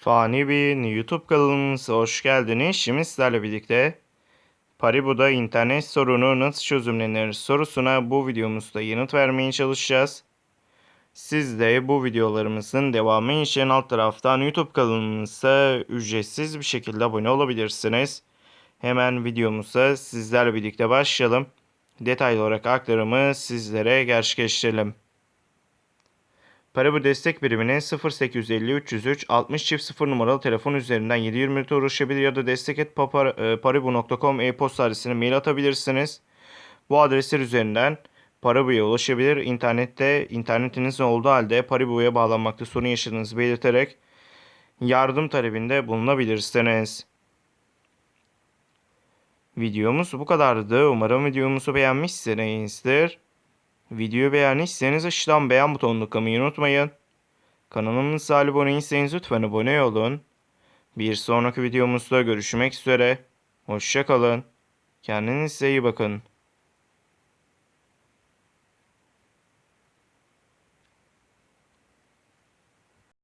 Fani Bey'in YouTube kanalımıza hoş geldiniz. Şimdi sizlerle birlikte Paribu'da internet sorunu nasıl çözümlenir sorusuna bu videomuzda yanıt vermeye çalışacağız. Siz de bu videolarımızın devamı için alt taraftan YouTube kanalımıza ücretsiz bir şekilde abone olabilirsiniz. Hemen videomuza sizlerle birlikte başlayalım. Detaylı olarak aktarımı sizlere gerçekleştirelim. Paribu destek birimine 0850 303 60 çift 0 numaralı telefon üzerinden 724'e ulaşabilir ya da destek et paribu.com e-posta adresine mail atabilirsiniz. Bu adresler üzerinden Paribu'ya ulaşabilir. İnternette internetinizin olduğu halde Paribu'ya bağlanmakta sorun yaşadığınızı belirterek yardım talebinde bulunabilirsiniz. Videomuz bu kadardı. Umarım videomuzu beğenmişsinizdir. Videoyu beğendiyseniz aşağıdan beğen butonuna tıklamayı unutmayın. Kanalımıza abone değilseniz lütfen abone olun. Bir sonraki videomuzda görüşmek üzere. Hoşçakalın. Kendinize iyi bakın.